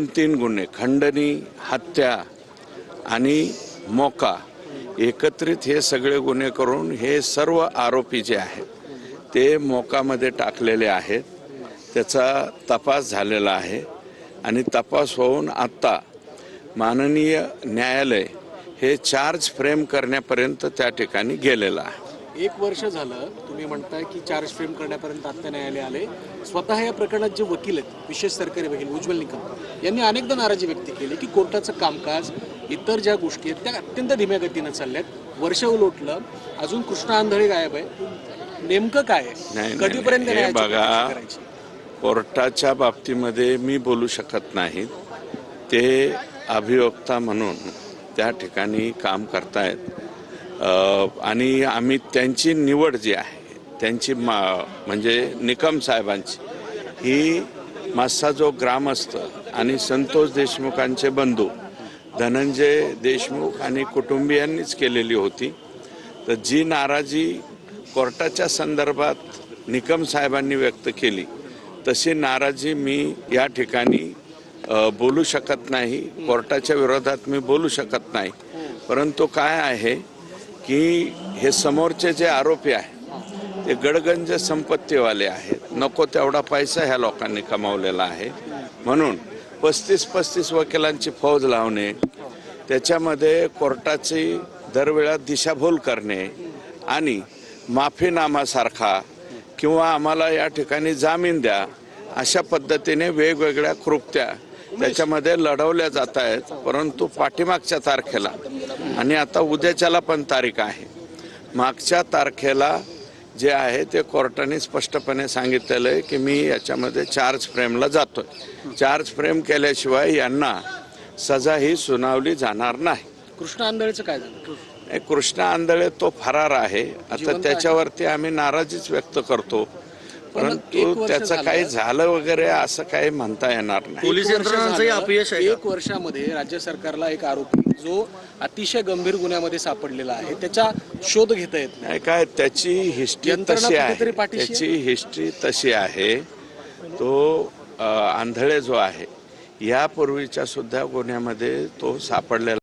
दोन तीन गुन्हे खंडणी हत्या आणि मोका. एकत्रित हे सगळे गुन्हे करून हे सर्व आरोपी जे आहेत ते मोकामध्ये टाकलेले आहेत. त्याचा तपास झालेला आहे आणि तपास होऊन आत्ता माननीय न्यायालय हे चार्ज फ्रेम करण्यापर्यंत त्या ठिकाणी गेलेलं आहे. एक वर्ष झालं तुम्ही म्हणताय की चार्ज फ्रेम करण्यापर्यंत आता न्यायालय आले. स्वतः या प्रकरणात जे वकील आहेत विशेष सरकारी वकील उज्ज्वल निकम यांनी अनेकदा नाराजी व्यक्त केली की कोर्टाचं कामकाज इतर ज्या गोष्टी आहेत त्या अत्यंत धीम्या गतीनं चालल्यात. वर्ष उलटलं अजून कृष्णा आंधळे गायब आहे नेमकं काय कधीपर्यंत बघा. कोर्टाच्या बाबतीमध्ये मी बोलू शकत नाही. ते अभियोक्ता म्हणून त्या ठिकाणी काम करतायत. आणि आम्ही त्यांची निवड जी आहे त्यांची मा म्हणजे निकम साहेबांची. ही मासा जो ग्रामस्थ आणि संतोष देशमुखांचे बंधू धनंजय देशमुख आणि कुटुंबियांनीच केलेली होती. तर जी नाराजी कोर्टाच्या संदर्भात निकम साहेबांनी व्यक्त केली तशी नाराजी मी या ठिकाणी बोलू शकत नाही. कोर्टाच्या विरोधात मी बोलू शकत नाही. परंतु काय आहे की हे समोरचे जे आरोपी आहे ते गडगंज संपत्तीवाले आहेत. नको तेवढा पैसा ह्या लोकांनी कमावलेला आहे. म्हणून पस्तीस पस्तीस वकिलांची फौज लावणे त्याच्यामध्ये कोर्टाची दरवेळा दिशाभूल करणे आणि माफीनामासारखा किंवा आम्हाला या ठिकाणी जामीन द्या अशा पद्धतीने वेगवेगळ्या कृपत्या त्याच्यामध्ये लढवल्या जात आहेत. परंतु पाठीमागच्या तारखेला आणि आता उद्याच्याला पण तारीख आहे. मागच्या तारखेला जे आहे ते कोर्टाने स्पष्टपणे सांगितलेलं आहे की मी याच्यामध्ये चार्ज फ्रेमला जातोय. चार्ज फ्रेम केल्याशिवाय यांना सजा ही सुनावली जाणार नाही. कृष्णा आंधळेचं काय झालं? कृष्णा आंधळे तो फरार आहे. आता त्याच्यावरती आम्ही नाराजीच व्यक्त करतो. परंतु त्याचं. काही झालं वगैरे असं काही म्हणता येणार नाही. पोलीस झालं, अपयश? एक वर्षामध्ये राज्य सरकारला एक आरोपी जो अतिशय गंभीर गुन्ह्यामध्ये सापडलेला आहे त्याचा शोध घेता येत नाही. काय त्याची हिस्ट्री तशी आहे? त्याची हिस्ट्री तशी आहे. तो आंधळे जो आहे यापूर्वीच्या सुद्धा गुन्ह्यामध्ये तो सापडलेला